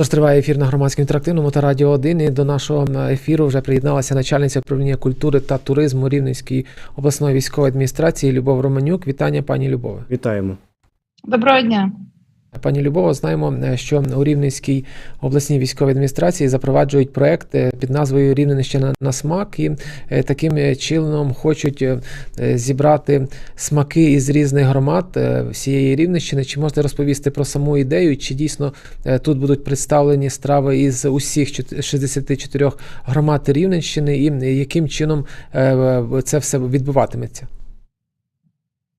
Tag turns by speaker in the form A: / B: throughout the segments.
A: Тож триває ефір на громадському інтерактивному та радіо 1. І до нашого ефіру вже приєдналася начальниця управління культури та туризму Рівненської обласної військової адміністрації Любов Романюк. Вітання, пані Любове.
B: Вітаємо.
C: Доброго дня.
A: Пані Любово, знаємо, що у Рівненській обласній військовій адміністрації запроваджують проект е, під назвою Рівненщина на смак, і е, таким чином хочуть е, зібрати смаки із різних громад всієї Рівненщини. Чи можете розповісти про саму ідею? Чи дійсно тут будуть представлені страви із усіх 64 громад Рівненщини, і яким чином це все відбуватиметься?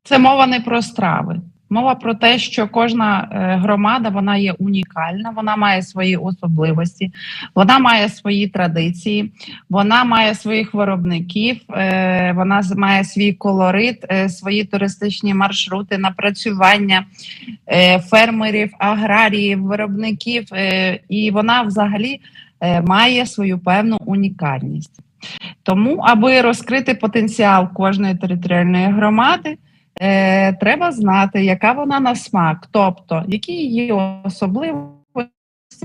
C: Це мова не про страви. Мова про те, що кожна е, громада вона є унікальна, вона має свої особливості, вона має свої традиції, вона має своїх виробників, е, вона має свій колорит, е, свої туристичні маршрути, напрацювання фермерів, аграріїв, виробників, і вона взагалі має свою певну унікальність. Тому, аби розкрити потенціал кожної територіальної громади е, треба знати, яка вона на смак, тобто які її особливості,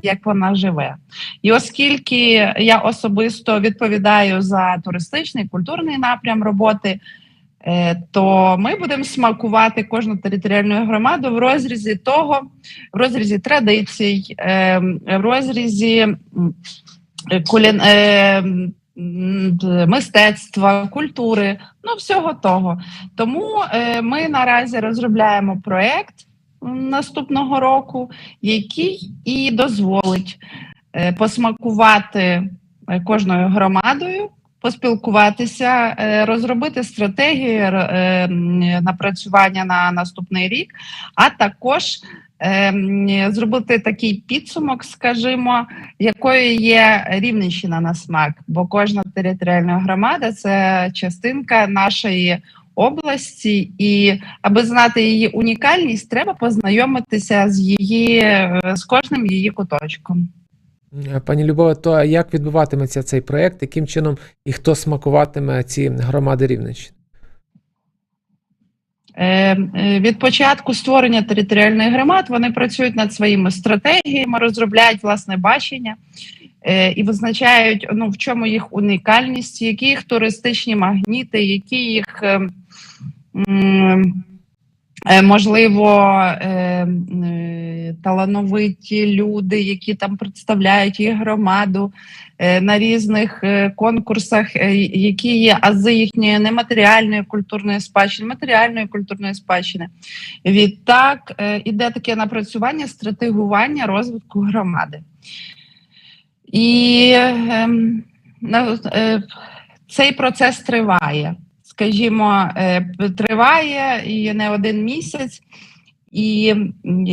C: як вона живе. І оскільки я особисто відповідаю за туристичний культурний напрям роботи. Е, то ми будемо смакувати кожну територіальну громаду в розрізі того, в розрізі традицій, е, в розрізі кулін мистецтва, культури, ну всього того. Тому е, ми наразі розробляємо проєкт наступного року, який і дозволить е, посмакувати е, кожною громадою. Поспілкуватися, розробити стратегію напрацювання на наступний рік, а також зробити такий підсумок, скажімо, якою є Рівненщина на смак, бо кожна територіальна громада це частинка нашої області, і аби знати її унікальність, треба познайомитися з її з кожним її куточком.
A: Пані Любове, то як відбуватиметься цей проект, яким чином і хто смакуватиме ці громади Рівненщини?
C: Е, е, від початку створення територіальних громад вони працюють над своїми стратегіями, розробляють власне бачення е, і визначають, ну в чому їх унікальність, які їх туристичні магніти, які їх можливо талановиті люди, які там представляють їх громаду. Е, на різних е, конкурсах, е, які є ази їхньої нематеріальної культурної спадщини, матеріальної культурної спадщини. Відтак іде таке напрацювання стратегування розвитку громади. І ем, цей процес триває. Скажімо, триває і не один місяць і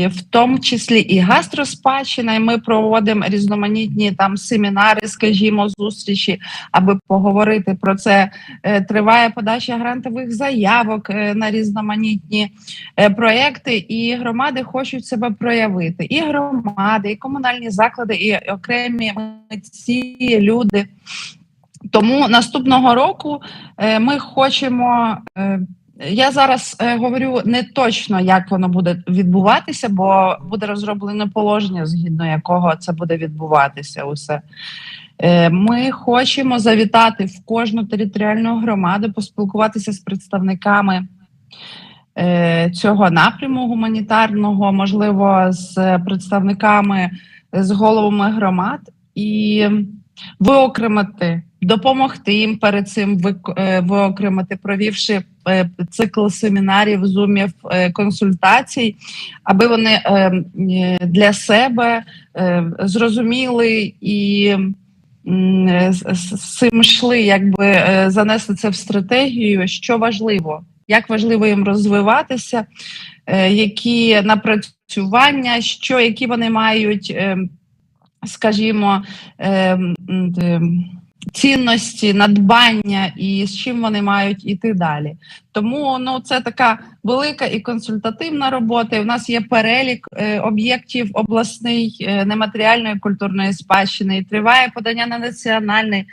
C: в тому числі і гастроспадщина, і Ми проводимо різноманітні там семінари, скажімо, зустрічі, аби поговорити про це. Е, триває подача грантових заявок е, на різноманітні е, проекти, і громади хочуть себе проявити. І громади, і комунальні заклади, і окремі митці, люди. Тому наступного року ми хочемо. Я зараз е, говорю не точно, як воно буде відбуватися, бо буде розроблено положення, згідно якого це буде відбуватися. Усе е, ми хочемо завітати в кожну територіальну громаду, поспілкуватися з представниками е, цього напряму гуманітарного, можливо, з представниками з головами громад і виокремити допомогти їм перед цим е, виокремити, провівши е, цикл семінарів, зумів е, консультацій, аби вони для себе зрозуміли і з цим йшли, якби занесли це в стратегію, що важливо, як важливо їм розвиватися, які напрацювання, що які вони мають, скажімо, цінності, надбання і з чим вони мають іти далі. Тому ну це така велика і консультативна робота. У нас є перелік е, об'єктів обласної е, нематеріальної культурної спадщини. і Триває подання на національний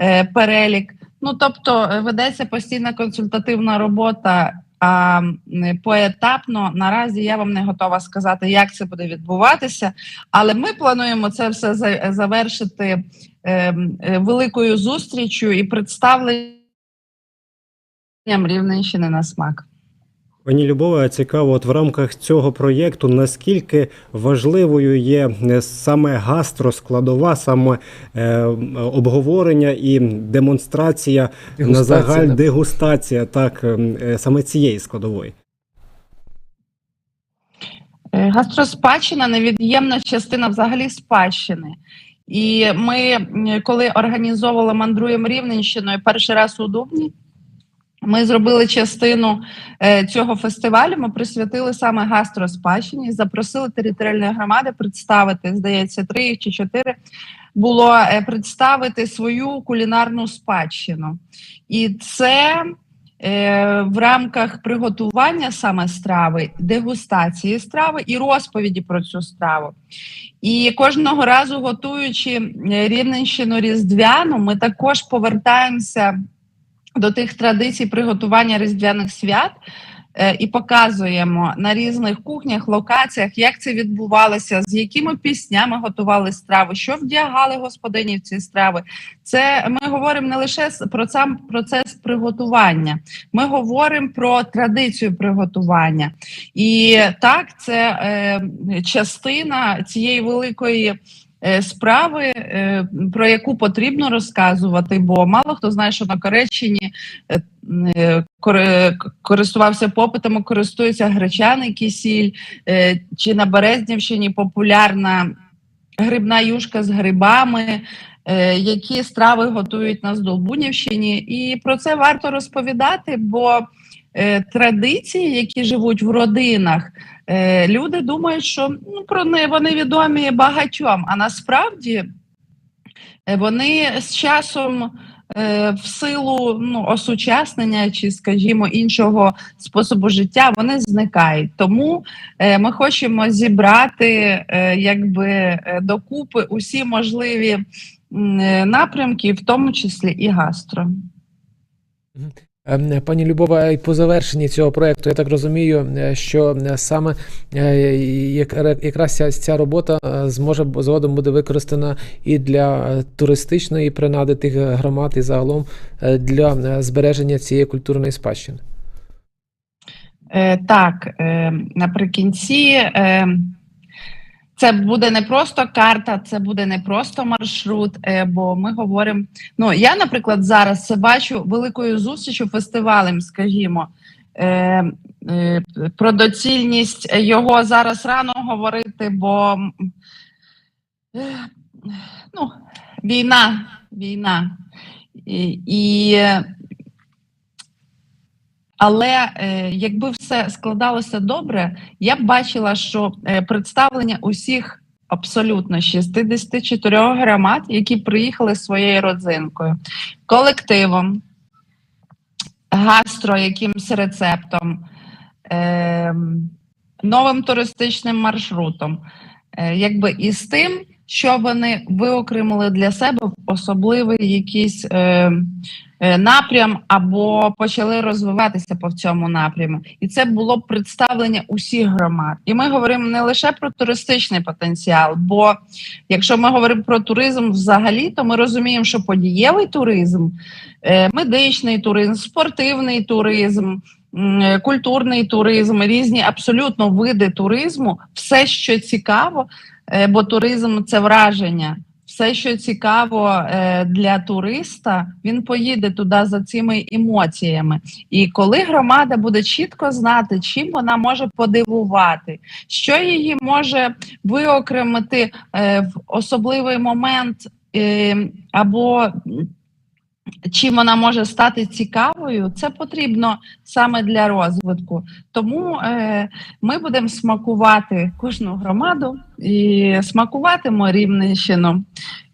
C: е, перелік. Ну тобто е, ведеться постійна консультативна робота. а поетапно. Наразі я вам не готова сказати, як це буде відбуватися, але ми плануємо це все завершити великою зустрічю і представленням Рівненщини на смак.
B: Пані Любова, цікаво, от в рамках цього проєкту наскільки важливою є е, саме гастроскладова, саме е, обговорення і демонстрація на загаль
A: да.
B: дегустація, так е, саме цієї складової.
C: Е, Гастроспадщина невід'ємна частина взагалі спадщини. І ми, коли організовували мандруємо Рівненщиною перший раз у Дубні, ми зробили частину е, цього фестивалю. Ми присвятили саме гастроспадщині, запросили територіальні громади представити, здається, три чи чотири було е, представити свою кулінарну спадщину. І це в рамках приготування саме страви, дегустації страви і розповіді про цю страву. І кожного разу, готуючи е, рівненщину різдвяну, ми також повертаємося до тих традицій приготування різдвяних свят. Е, І показуємо на різних кухнях, локаціях, як це відбувалося, з якими піснями готували страви, що вдягали господині в ці страви. Це ми говоримо не лише про сам процес приготування, ми говоримо про традицію приготування. І так, це е, частина цієї великої. Е, Справи, е, про яку потрібно розказувати, бо мало хто знає, що на Кореччині е, кори- користувався попитом, користується гречаний кисіль, е, чи на Березнівщині популярна грибна юшка з грибами, які страви готують на Здолбунівщині. І про це варто розповідати, бо традиції, які живуть в родинах, е, люди думають, що ну, про них вони відомі багатьом, а насправді е, вони з часом. е, В силу ну, осучаснення чи, скажімо, іншого способу життя вони зникають. Тому е, ми хочемо зібрати е, якби е, докупи усі можливі е, напрямки, в тому числі і гастро.
A: Ем, Пані Любова, і по завершенні цього проекту, я так розумію, е, що е, саме е, якраз ця, робота зможе згодом буде використана і для туристичної принади тих громад, і загалом для збереження цієї культурної спадщини.
C: Так, наприкінці це буде не просто карта, це буде не просто маршрут, е, бо ми говоримо. Ну, я, наприклад, зараз бачу великою зустрічю фестивалем, скажімо. Е, е, про доцільність його зараз рано говорити, бо ну, війна, війна. І, і але е, якби все складалося добре, я б бачила, що е, представлення усіх абсолютно 64 громад, які приїхали своєю родзинкою, колективом, гастро, якимсь рецептом, е, новим туристичним маршрутом, е, якби і з тим, що вони виокремили для себе особливий якийсь. Е, е, напрям або почали розвиватися по цьому напряму. І це було представлення усіх громад. І ми говоримо не лише про туристичний потенціал, бо якщо ми говоримо про туризм взагалі, то ми розуміємо, що подієвий туризм, е, медичний туризм, спортивний туризм. Е, Культурний туризм, різні абсолютно види туризму, все, що цікаво, е, бо туризм це враження все, що цікаво е, для туриста, він поїде туди за цими емоціями. І коли громада буде чітко знати, чим вона може подивувати, що її може виокремити в особливий момент, або чим вона може стати цікавою, це потрібно саме для розвитку. Тому е, ми будемо смакувати кожну громаду і смакуватимемо Рівненщину.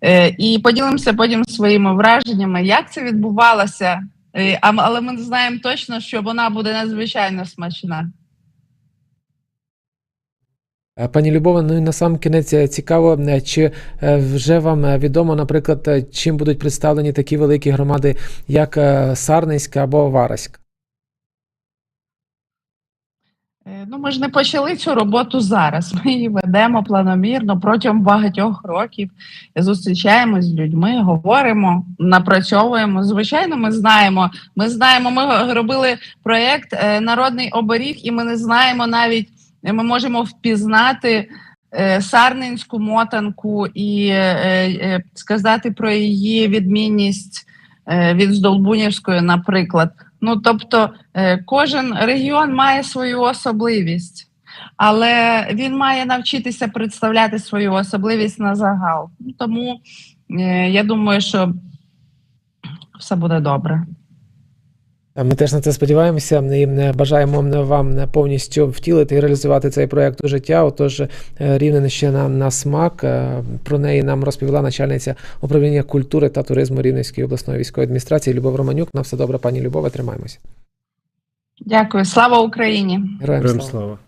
C: Е, і поділимося потім своїми враженнями, як це відбувалося. Е, але ми знаємо точно, що вона буде надзвичайно смачна.
A: Е, Пані Любова, ну і на сам кінець е, цікаво, е, чи вже вам відомо, наприклад, чим будуть представлені такі великі громади, як Сарненська або Вараська?
C: Ну, ми ж не почали цю роботу зараз. Ми її ведемо планомірно протягом багатьох років. Зустрічаємось з людьми, говоримо, напрацьовуємо. Звичайно, ми знаємо. Ми знаємо, ми робили проєкт Народний оберіг, і ми не знаємо навіть, ми можемо впізнати е, сарненську мотанку і е, е, сказати про її відмінність е, від Здолбунівської, наприклад. Ну тобто, е, кожен регіон має свою особливість, але він має навчитися представляти свою особливість на загал. Тому е, я думаю, що все буде добре.
A: Та Ми теж на це сподіваємося і е, бажаємо вам повністю втілити і реалізувати цей проект у життя. Отож, е, Рівненщина на смак. е, Про неї нам розповіла начальниця управління культури та туризму Рівненської обласної військової адміністрації Любов Романюк. На все добре, пані Любове, тримаємося.
C: Дякую, слава Україні!
A: Героям
B: слава.